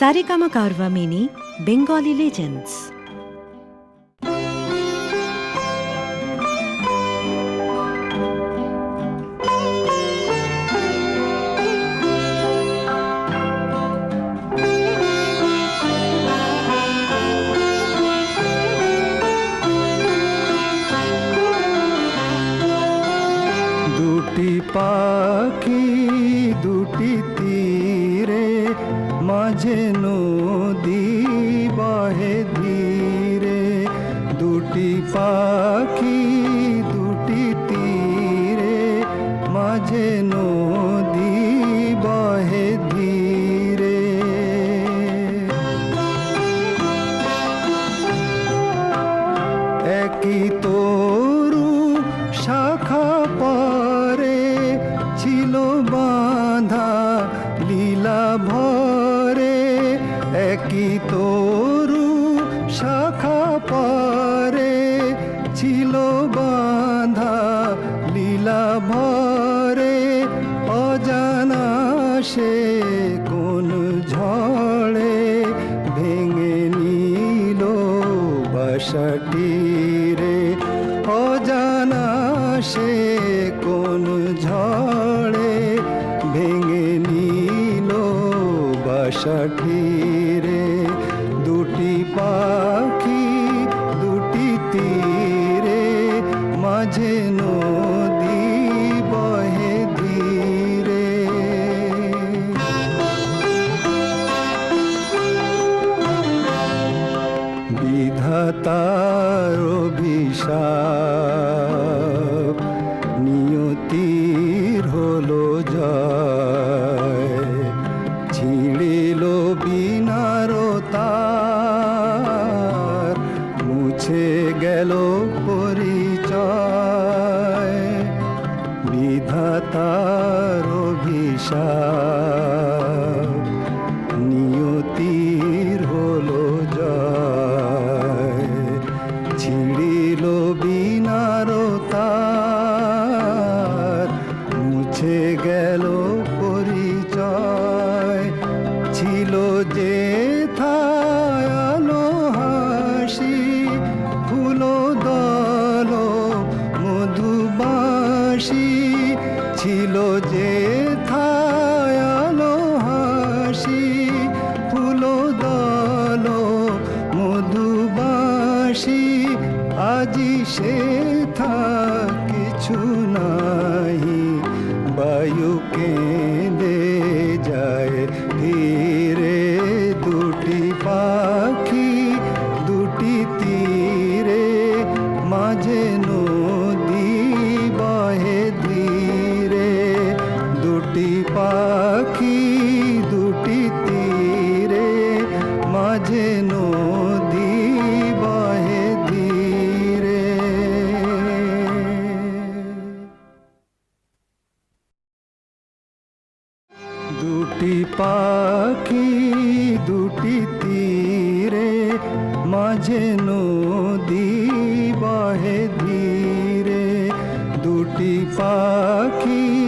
Saregama Carvaan mini Bengali legends দুটি পাখি দুটি মাঝে নদী বহে ধীরে, দুটি পাখি, দুটি তীরে, মাঝে নদী বহে ধীরে। একই তরু শাখা পরে ছিল বাঁধা, লীলা তরু শাখা পরে ছিল বাঁধা লীলা ভরে। অজানা সে কোন ঝড়ে ভেঙে নিল বাসাটি রে। অজানা সে কোন ঝড়ে ভেঙে নিল বাসাটি গেল পরিচয় বিধাতার অভিশাপ। যে থায়ালো হাসি ফুলো দল মধুবাসী আজি সে থা কিছু নাহি বায়ু দুটি পাখি দুটি তীরে মাঝে নদী বহে ধীরে দুটি পাখি